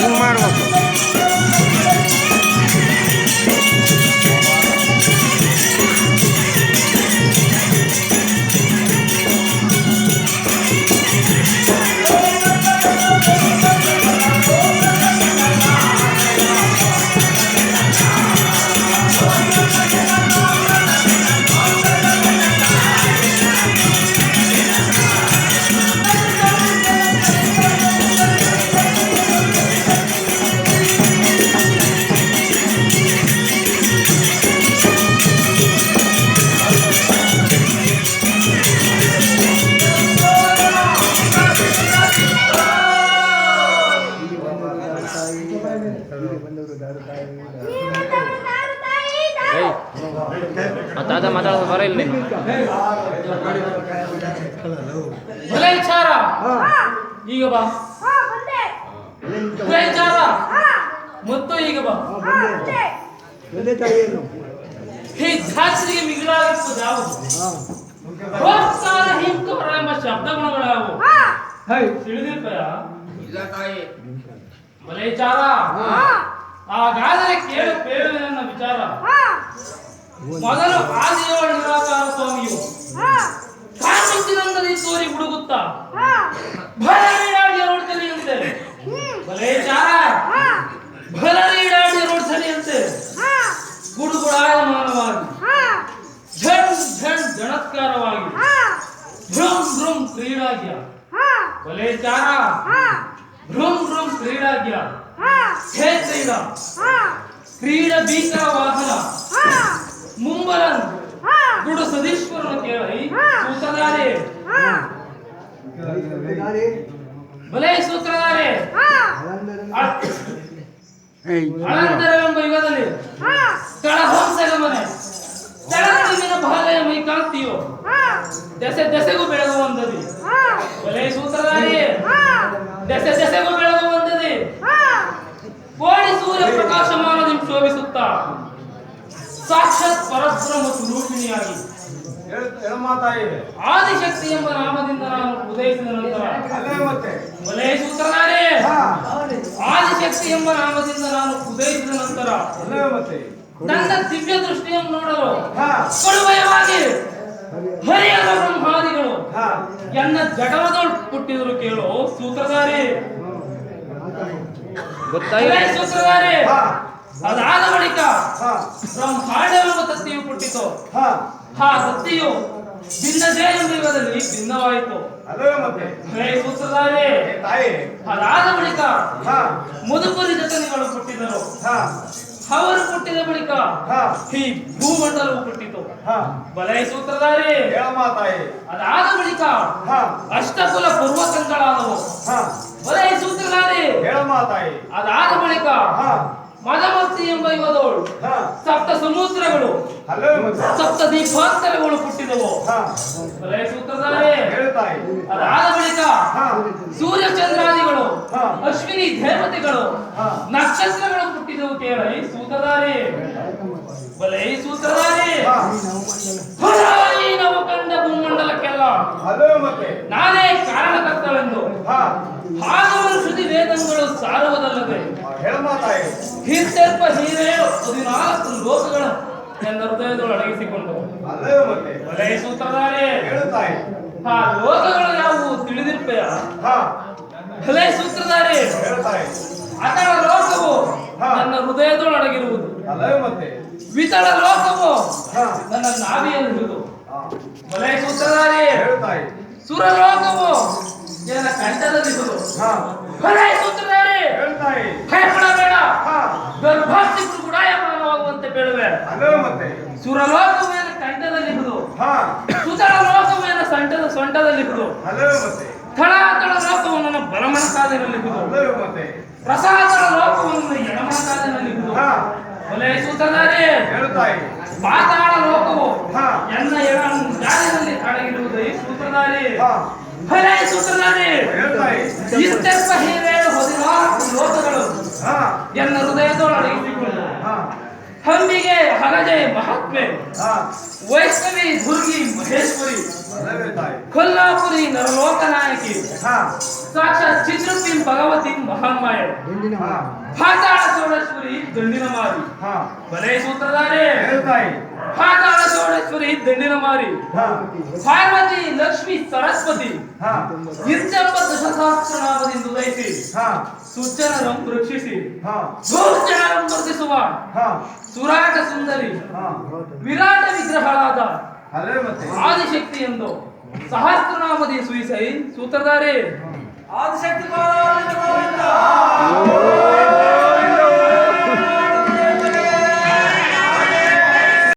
Número 8. ತಾತ ಮಾತಾಡೋದು ಬರ ಇಲ್ಲಿ. ಈಗ ಬಾ. ಮತ್ತು ಈಗ ಬಾ. ಈ ಜಾತ್ರೆಗೆ ಮಿಗಿಲಾಗಿರ್ತದೆ ಯಾವುದು? ಪ್ರೋತ್ಸಾಹ ಹಿಂಕರ ಎಂಬ ಶಬ್ದಗುಣಗಳಾವು ತಿಳಿದಿರ್ಪಯ ಭಲೆ ವಿಚಾರ. ಹಾಗಾದರೆ ಕೇಳು ಕೇಳು ವಿಚಾರ. ಮೊದಲು ಆದಿಯೋಳ ನಿರಾಕಾರ ಸ್ವಾಮಿಯು. ಕಾಮಿಸಿನಂದಲ್ಲಿ ತೋರಿ ಹುಡುಗುತ್ತಾ? ಭಲರಿಯಾಡಿ ರೋಡ್ಸಲಿಯಂತೆ ಭಲೇ ಚಾರ ಭಲರಿಯಾಡಿ ರೋಡ್ಸಲಿಯಂತೆ ಗುಡುಗುಡಾಯಮಾನವಾಗಿ ಝಣ್ ಝಣ್ ಜಣತ್ಕಾರವಾಗಿ ಭ್ರಂ ಭ್ರಂ ಕ್ರೀಡಾಗ್ಯ. ಭಲೇ ಚಾರ ಭ್ರಂ ಭ್ರಂ ಕ್ರೀಡಾಗ್ಯ. ಹೇ. ಕ್ರೀಡಾ. ಕ್ರೀಡ ಭೀಕರ ವಾಹನ ಮುಂಬಲನ್ ಗುಡು ಸದೀಶ್ವರನ ಕೇಳಿ. ಸೂತ್ರಧಾರೆ. ಬಲೆ ಸೂತ್ರಧಾರೆ. ಅನಂತರವೆಂಬ ಯುಗದಲ್ಲಿ. ತಳಹಂಸಗಮನೆ. ತಳದಿನ ಬಾಲೆಯ ಮೈಕಾಂತಿಯು ದೆಸೆ ದೆಸೆಗೂ ಬೆಳಗುವಂದದಿ ಬಲೆ ಸೂತ್ರಧಾರಿ. ದೆಸೆ ದೆಸೆಗೂ ಬೆಳಗುವಂದದಿ ಕೋಡಿ ಸೂರ್ಯ ಪ್ರಕಾಶಮಾನದಿಂದ ಶೋಭಿಸುತ್ತಾ. ಸಾಕ್ಷಾತ್ ಪರಬ್ರಹ್ಮ ಸ್ವರೂಪಿಣಿಯಾಗಿ ರೂಪಿಣಿಯಾಗಿ ಆದಿಶಕ್ತಿ ಎಂಬ ನಾಮದಿಂದ ನಾನು ಉದಯಿಸಿದ ನಂತರ ಬಲೆ ಸೂತ್ರಧಾರಿ. ಹಾ. ಆದಿಶಕ್ತಿ ಎಂಬ ನಾಮದಿಂದ ನಾನು ಉದಯಿಸಿದ ನಂತರ ನನ್ನ ದಿವ್ಯ ದೃಷ್ಟಿಯನ್ನು ನೋಡಲು ಹಾ. ಕಡುಭಯವಾಗಿ ಹರಿಯರ ಬ್ರಹ್ಮಾದಿಗಳು ಹಾ. ಎನ್ನ ಜಡವದೊಳು ಹುಟ್ಟಿದರು ಕೇಳು ಸೂತ್ರಧಾರಿ. ಸೂತ್ರಧಾರಿ. ಹಾ. ಅದಾದ ಬ್ರಹ್ಮಾಂಡವೆಂಬ ತತ್ತಿಯು ಹುಟ್ಟಿತು. ಹಾ. ಆ ಸತ್ತೆಯು ಭಿನ್ನದೇ ಎಂಬ ಯುಗದಲ್ಲಿ ಭಿನ್ನವಾಯಿತು. ಅಲ್ಲೇ ಮತ್ತೆ. ಬಲೆ ಸೂತ್ರಧಾರಿ ತಾಯಿ. ಅದಾದ ಬಳಿಕ ಹಾ. ಮುದುಕುರಿ ಜತನಿಗಳು ಹುಟ್ಟಿದರು. ಹಾ. ಅವರು ಹುಟ್ಟಿದ ಬಳಿಕ ಹಾ. ಈ ಭೂಮಂಡಲವು ಹುಟ್ಟಿತು. ಹಾ. ಬಲೈ ಸೂತ್ರಧಾರಿ. ಅದಾದ ಬಳಿಕ ಹಾ. ಅಷ್ಟಕುಲ ಪೂರ್ವಕಂಗಳಾದವು. ಹಾ. ಬಲೈ ಸೂತ್ರಧಾರಿ. ಅದಾದ ಬಳಿಕ ಮದಮತಿ ಎಂಬ ಯುವದವಳು ಸಪ್ತ ಸಮುದ್ರಗಳು. ಸಪ್ತ ದೀಪಾಂತರಗಳು ಹುಟ್ಟಿದವು. ಅದಾದ ಬಳಿಕ ಸೂರ್ಯ ಚಂದ್ರಾದಿಗಳು ಹಾ. ಅಶ್ವಿನಿ ದೇವತೆಗಳು. ನಕ್ಷತ್ರಗಳು ಹುಟ್ಟಿದವು ಕೇಳಿ ಸೂತ್ರಧಾರಿ ಬಲೈ ಸೂತ್ರಧಾರಿ ನಾವು ಕಂಡ ಮತ್ತೆ. ನಾನೇ ಕಾರಣಕರ್ತವೆಂದು ಹಾ. ಹಾಗವರು ಶ್ರುತಿ ವೇದಗಳು ಸಾರುವುದಲ್ಲದೆ. ಹೇಳಮ್ಮ ನೀವೇ ಹದಿನಾಲ್ಕು ಲೋಕಗಳ ನನ್ನ ಹೃದಯದೊಳು ಅಡಗಿಸಿಕೊಂಡು. ಬಲೈ ಸೂತ್ರಧಾರಿ ಆ ಲೋಕಗಳು ನಾವು ತಿಳಿದಿರ್ಪೆಯ? ಹಾ. ಬಲೈ ಸೂತ್ರಧಾರಿ ಅತಳ ಲೋಕವು. ನನ್ನ ಹೃದಯದೊಳು ಅಡಗಿರುವುದು. ಅಲ್ಲೇ ಮತ್ತೆ. ವಿತಳ ಲೋಕವು ಹಾ. ನನ್ನ ನಾಭಿಯಲ್ಲಿರುವುದು ಹಾ ಬಲೈ ಸೂತ್ರಧಾರಿ ಹೇಳು ತಾಯಿ ಸುರಲೋಕವು. ನನ್ನ ಕಂಠದಲ್ಲಿರುವುದು ಹಾ. ತಾಯಿ ಭಯಪಡಬೇಡ. ಹಾ. ಕೂಡ ಗುಡಾಯಮಾನವಾಗುವಂತೆ ಬೇಡವೆ. ಸುರಲೋಕವು ನನ್ನ ಕಂಠದಲ್ಲಿರುವುದು ಹಾ. ಸುತಳ ಲೋಕವು ನನ್ನ ಸೊಂಟದ ಸೊಂಟದಲ್ಲಿರುವುದು ಥಳಾತಳ ಲೋಕವು ನನ್ನ ಬಲಮನಕಾದಿನಲ್ಲಿರುವುದು ಅಲ್ಲೇ ಮತ್ತೆ. ರಸಾತಳ ಲೋಕವು ನನ್ನ ಎಡಮನಕಾದಿನಲ್ಲಿರುವುದು ಹಾ. ಪಾತಾಳ ಲೋಕವು ಎನ್ನ ಅಡಗಿರುವುದು ಈ ಸೂತ್ರಧಾರಿ ಹಾ. ಬಲೈ ಸೂತ್ರಧಾರಿ ಇಷ್ಟೆಲ್ಲ ಹೀರೇಳು ಹದಿನಾಲ್ಕು ಲೋಕಗಳು. ಎನ್ನ ಹೃದಯದೊಳು ಅಡಗಿಸಿಕೊಂಡು ಹಾ. ಹಂಬಿಗೆ ಹರಜೆ ಮಹಾತ್ಮೆ. ವೈಷ್ಣವಿ ದುರ್ಗಿ ಮಹೇಶ್ವರಿ. ಕೊಲ್ಲಾಪುರಿ ನರಲೋಕ ನಾಯಕಿ ಹಾ. ಸಾಕ್ಷಾತ್ ಚಿತ್ರಪಿಂ ಭಗವತಿ ಮಹಾಮಾಯ ಹಾ. ಪಾತಾಳ ಸೋಳೇಶ್ವರಿ ದಂಡಿನ ಮಾರಿ. ಬಲೇ ಬಲೆ ಸೂತ್ರಧಾರೆ. ಪಾತಾಳ ಸೋಳೇಶ್ವರಿ ದಂಡಿನ ಮಾರಿ. ಹಾ. ಪಾರ್ವತಿ ಲಕ್ಷ್ಮಿ ಸರಸ್ವತಿ. ಹಾ. ಇಂತೆಂಬ ದಶಸಹಸ್ರನಾಮದಿಂದ ಉದಯಿಸಿ. ರಕ್ಷಿಸಿ. ಹಾ. ದುರ್ಜನರಂ ವರ್ತಿಸುವ ಹಾ. ಸುರಾಟ ಸುಂದರಿ. ಹಾ. ವಿರಾಟ ವಿಗ್ರಹಳಾದ. ಆದಿಶಕ್ತಿ ಎಂದು. ಸಹಸ್ರನಾಮದಿ ಸುಯಿಸೈ ಸೂತ್ರಧಾರೆ. ಆದಿಶಕ್ತಿ ಗೋವಿಂದ.